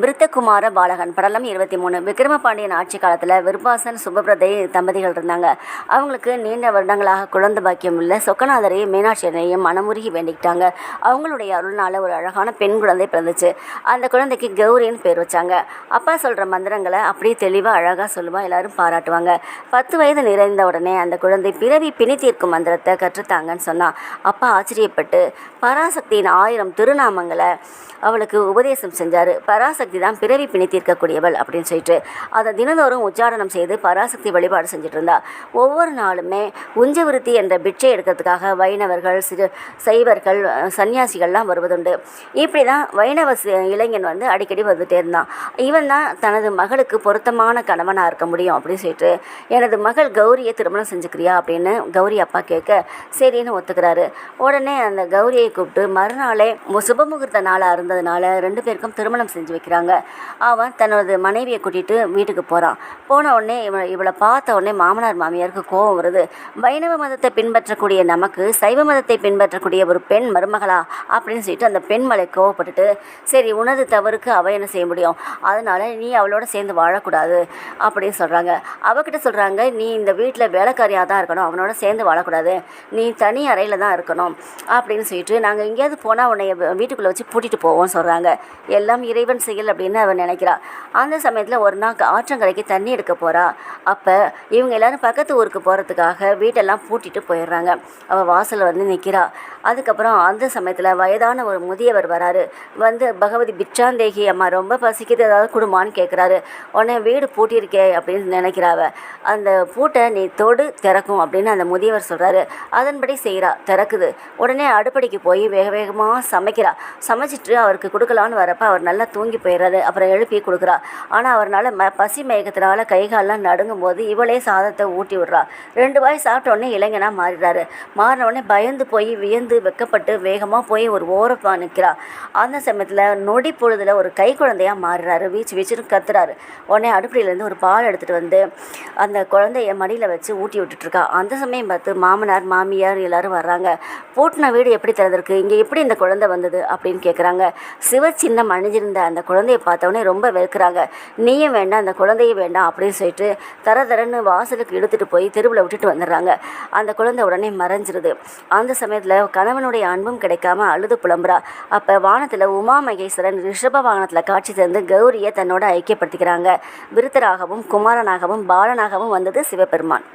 விருத்தகுமார பாலகன் படலம் இருபத்தி மூணு. விக்ரமபாண்டியன் ஆட்சி காலத்தில் விருப்பாசன் சுபபிரதை தம்பதிகள் இருந்தாங்க. அவங்களுக்கு நீண்ட வருடங்களாக குழந்தை பாக்கியம் உள்ள சொக்கநாதரையும் மீனாட்சியனையும் மனமுருகி வேண்டிக்கிட்டாங்க. அவங்களுடைய அருள்னால ஒரு அழகான பெண் குழந்தை பிறந்துச்சு. அந்த குழந்தைக்கு கௌரின்னு பேர் வச்சாங்க. அப்பா சொல்கிற மந்திரங்களை அப்படியே தெளிவாக அழகாக சொல்லுவா எல்லாரும் பாராட்டுவாங்க. பத்து வயது நிறைந்த உடனே அந்த குழந்தை பிறவி பிணி தீர்க்கும் மந்திரத்தை கற்றுத்தாங்கன்னு சொன்னான் அப்பா ஆச்சரியப்பட்டு பராசக்தியின் ஆயிரம் திருநாமங்களை அவளுக்கு உபதேசம் செஞ்சார். பராசக்தி தான் பிறவி பிணி தீர்க்கக்கூடியவள் அப்படின்னு சொல்லிட்டு அதை தினந்தோறும் உச்சாரணம் செய்து பராசக்தி வழிபாடு செஞ்சுட்டு இருந்தா. ஒவ்வொரு நாளுமே உஞ்சவிருத்தி என்ற பிட்சை எடுக்கிறதுக்காக வைணவர்கள் சிறு சைவர்கள் சன்னியாசிகள்லாம் வருவதுண்டு. இப்படி தான் வைணவ இளைஞன் வந்து அடிக்கடி வந்துட்டே இருந்தான். இவன் தான் தனது மகளுக்கு பொருத்தமான கணவனாக இருக்க முடியும் அப்படின்னு சொல்லிட்டு எனது மகள் கௌரியை திருமணம் செஞ்சுக்கிறியா? அப்படின்னு கௌரி அப்பா கேட்க சரின்னு ஒத்துக்கிறாரு. உடனே அந்த கௌரியை கூப்பிட்டு மறுநாளே சுபமுகூர்த்த நாளாக இருந்ததுனால ரெண்டு பேருக்கும் திருமணம் செஞ்சு வைக்கிறாங்க அவன் தனது மனைவியை கூட்டிட்டு வீட்டுக்கு போகிறான் போன உடனே இவன் இவளை பார்த்த உடனே மாமனார் மாமியாருக்கு கோபம் வருது. வைணவ மதத்தை பின்பற்றக்கூடிய நமக்கு சைவ மதத்தை பின்பற்றக்கூடிய ஒரு பெண் மருமகளா அப்படின்னு சொல்லிட்டு அந்த பெண் மலை கோவப்பட்டுட்டு சரி உனது தவறுக்கு அவ என்ன செய்ய முடியும்? அதனால் நீ அவளோட சேர்ந்து வாழக்கூடாது அப்படின்னு சொல்கிறாங்க அவகிட்ட சொல்கிறாங்க நீ இந்த வீட்டில் வேலைக்காரியாக தான் இருக்கணும். அவனோட சேர்ந்து வாழக்கூடாது. நீ தனி அறையில் தான் இருக்கணும் அப்படின்னு சொல்லிட்டு நாங்கள் எங்கேயாவது போனால் உன்னை வீட்டுக்குள்ளே வச்சு பூட்டிட்டு போவோம் சொல்கிறாங்க எல்லாம் இறைவன் செயல் அப்படின்னு அவன் நினைக்கிறா அந்த சமயத்தில் ஒரு நாள் ஆற்றங்கரைக்கு தண்ணி எடுக்க போகிறா அப்போ இவங்க எல்லாரும் பக்கத்து ஊருக்கு போகிறதுக்காக வீட்டெல்லாம் பூட்டிட்டு போயிடுறாங்க. அவள் வாசலில் வந்து நிற்கிறா அதுக்கப்புறம் அந்த சமயத்தில் வயதான ஒரு முதியவர் வராரு. வந்து பகவதி பிச்சாந்தேகி அம்மா ரொம்ப பசிக்குது ஏதாவது குடுமான்னு கேட்குறாரு உடனே வீடு பூட்டியிருக்கே அப்படின்னு நினைக்கிறாவ அந்த பூட்டை நீ தொடு திறக்கும் அப்படின்னு அந்த முதியவர் சொல்கிறாரு அதன்படி செய்கிறா திறக்குது. உடனே அடுப்படிக்கு போய் வேக வேகமாக சமைக்கிறா. சமைச்சிட்டு அவருக்கு கொடுக்கலான்னு வரப்போ அவர் நல்லா தூங்கி போயிடுறது அப்புறம் எழுப்பி கொடுக்குறா. ஆனால் அவர்னால ம பசி மயக்கத்தினால கை கால்லாம் நடுங்கும் போது இவளே சாதத்தை ஊட்டி விடுறா. ரெண்டு வாய் சாப்பிட்ட உடனே மாறிடுறாரு. மாறின உடனே பயந்து போய் வியந்து வெக்கப்பட்டு வேகமாக போய் ஒரு ஓரப்பா நிற்கிறா அந்த சமயத்தில் நொடி பொழுதில் ஒரு கை குழந்தையாக மாறுறாரு. வீச்சு வீச்சுன்னு கத்துறாரு. உடனே அடுப்படியிலேருந்து ஒரு பால் எடுத்துகிட்டு வந்து அந்த குழந்தைய மடியில் வச்சு ஊட்டி விட்டுட்ருக்கா அந்த சமயம் பார்த்து மாமனார் மாமியார் எல்லோரும் வர்றாங்க. பூட்டின வீடு எப்படி திறந்திருக்கு? இங்கே எப்படி இந்த குழந்தை வந்தது? அப்படின்னு கேட்குறாங்க சிவ சின்னம் அணிஞ்சிருந்த அந்த குழந்தை குழந்தைய பார்த்தவொடனே ரொம்ப வெறுக்கிறாங்க. நீயும் வேண்டாம் அந்த குழந்தையும் வேண்டாம் அப்படின்னு சொல்லிட்டு தர தரன்னு வாசலுக்கு இழுத்துட்டு போய் தெருவில் விட்டுட்டு வந்துடுறாங்க. அந்த குழந்தை உடனே மறைஞ்சிருது. அந்த சமயத்தில் கணவனுடைய அன்பும் கிடைக்காம அழுது புலம்புறா. அப்போ வானத்தில் உமா மகேஸ்வரன் ரிஷப வாகனத்தில் காட்சி தந்து கௌரியை தன்னோட ஐக்கியப்படுத்திக்கிறாங்க. விருத்தராகவும் குமாரனாகவும் பாலனாகவும் வந்தது சிவபெருமான்.